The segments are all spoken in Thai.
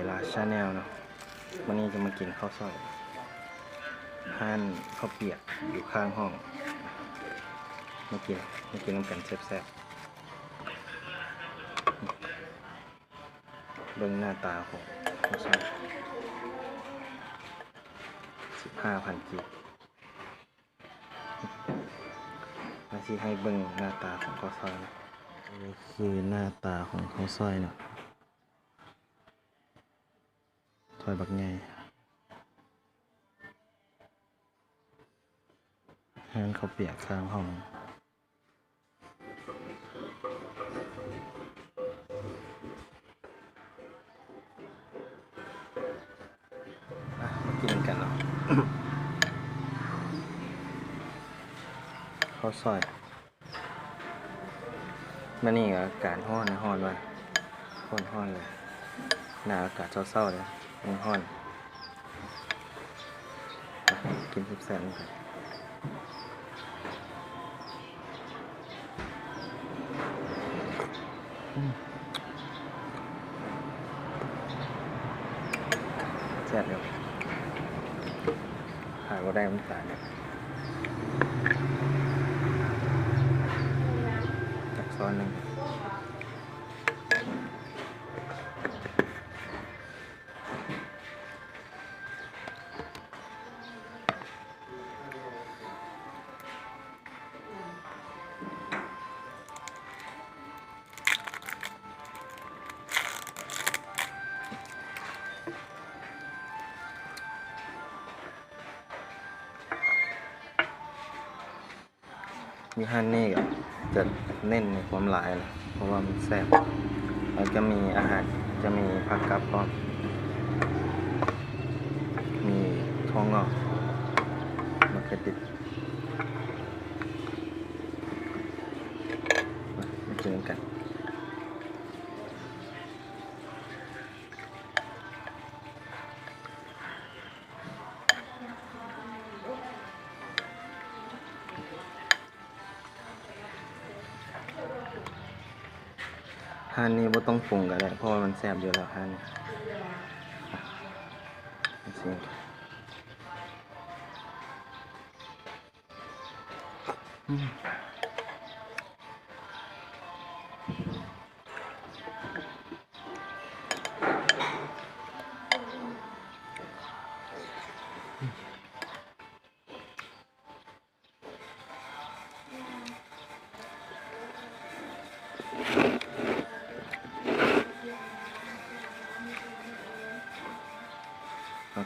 ยลาชาแนลเนาะวันนี้จะมากินข้าวซอยห้านข้าวเปียกอยู่ข้างห้องมากินมากินน้ำกันแซ่บๆเบิ้งหน้าตาของข้าวซอยสิบห้าพันกีบมาสิให้เบิ้งหน้าตาของข้าวซอยนะนี่คือหน้าตาของข้าวซอยเนาะ อยบักไงงานเขาเปียกข้างห้องมากินกันเนาะข้าวซอยมานี่ก็อากาศห้อนนะห้อนว่ะห้อนห้อนเลยหนาอากาศเศร้าๆเลย มันห้อนอะกินทุกแซ่บๆกันอืมแซ่บเดียวหาว่าได้น้ำตาลเนี่ยจักซ้อนหนึ่ง มีฮันนี่ก็จะเน้นในความหลายนะเพราะว่ามันแซ่บแล้วก็มีอาหารจะมีผักกับพร้อมมีทองงอกมะเขือติด ห่านนี่บ่ต้องปรุงก็ได้เพราะว่ามันแซ่บอยู่แล้วฮันนี่อะ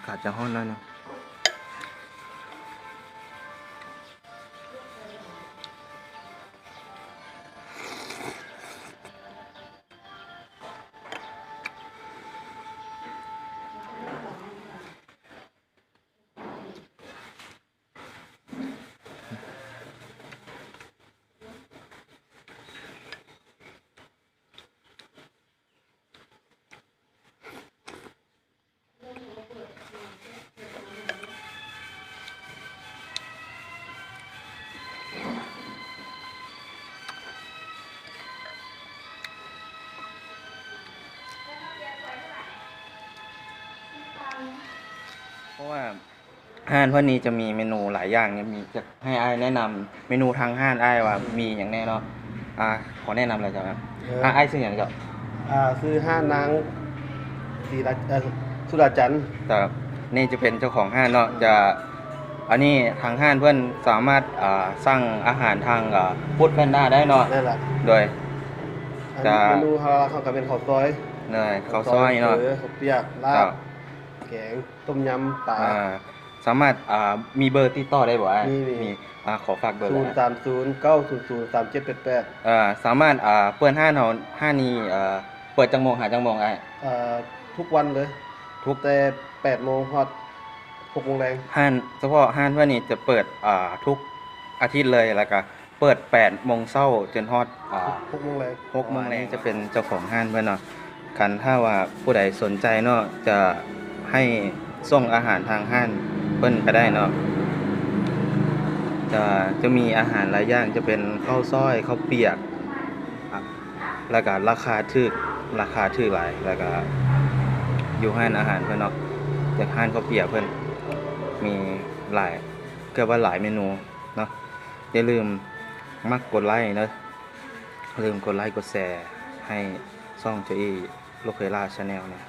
ขาชิมอืมอากห้อนแล้วนะ เพราะว่าห้านเพื่อนนี้จะมีเมนูหลายอย่างเนี่ยมีจะให้อ้ายแนะนำเมนูทางห้านอ้ายว่ามีอย่างแน่เนาะอ่าขอแนะนำอะไรจ้ะครับเอออ่าอ้ายชื่ออย่างจ้ะอ่าคือห้านางศรีรัตน์เอ่อสุดาจันทร์แต่นี่จะเป็นเจ้าของห้านเนาะจะอันนี้ทางห้านเพื่อนสามารถอ่าสั่งอาหารทางฟู้ดแพนด้าได้เนาะนั่นแหละโดย อันจะเมนูเขาเขาก็เป็นข้าวซอยเนยข้าวซอยเนาะออข้าวเปียกลาครับบ แกงต้มยำปลา อ่าสามารถอ่ามีเบอร์ติดต่อได้บ่อ้ายมีมีมี อ่าขอฝากเบอร์ศูเลยนย์นะสามศูนย์เก้าศูนย์ศูนย์สามเจ็ดแปดแปดเอ่อสามารถอ่าเปิดห้านเฮาห้านนี้เอ่อเปิดจังโมงหาจังโมงไอ้อ่าทุกวันเลย ทุกแต่แปดโมงฮอดหกโมงแรงห้านเฉพาะห้านเพื่อนนี่จะเปิดอ่าทุกอาทิตย์เลยแล้วก็เปิด8โมงเช้าจนฮอดอ่า หกโมงแรง6โมงนี้จะเป็นเจ้าของห้านเพื่อนเนาะคันถ้าว่าผู้ใดสนใจเนาะจะ ให้ส่งอาหารทางห้านเพิ่นก็ได้เนาะจะจะมีอาหารหลายอย่างจะเป็นข้าวซอยข้าวเปียกแล้วก็ราคาถูกราคาถูกหลายแล้วก็อยู่ห้านอาหารเพิ่นเนาะจากห้านข้าวเปียกเพิ่นมีหลายเกือบว่าหลายเมนูเนาะอย่าลืมมักกดไลค์นะอย่าลืมกดไลค์กดแชร์ให้ช่องโจอีโลเคล่าชาแนลเนี่ย